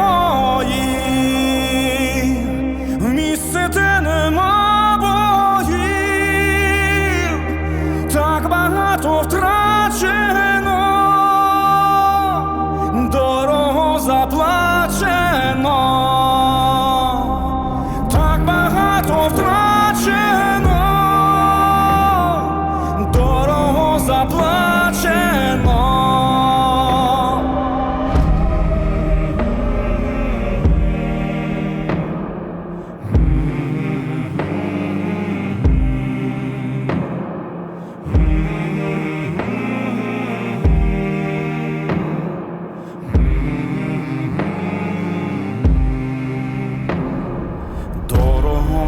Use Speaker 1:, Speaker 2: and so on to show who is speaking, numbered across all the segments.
Speaker 1: вої, в місце, де нема боїв, так багато втрачено,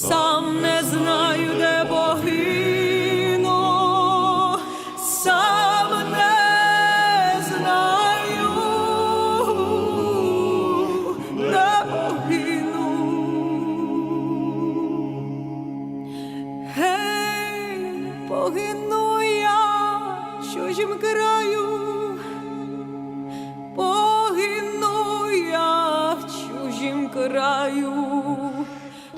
Speaker 2: Сам не знаю, де погину, сам не знаю, де погину. Гей, погину я в чужім краю, краю,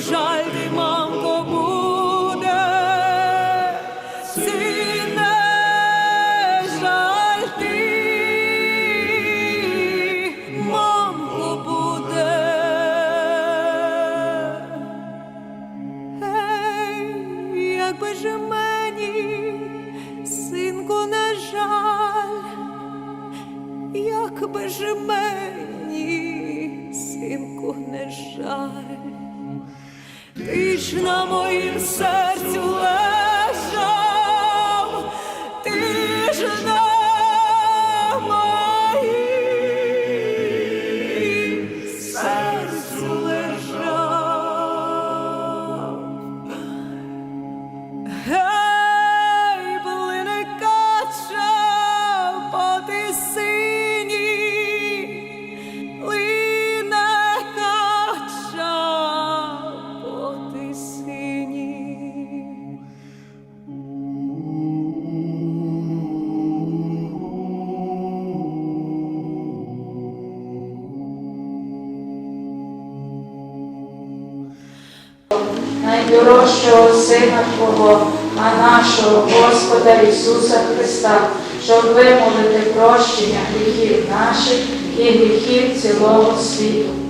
Speaker 2: жаль, мамко, буде, сине, жаль ти, мамко, буде. Ей, як би же мені, синку, не жаль, якби же мені, синку, не жаль ти ж на моїм серцю
Speaker 3: найдорожчого Сина Твого, а нашого Господа Ісуса Христа, щоб вимовити прощення гріхів наших і гріхів цілого світу.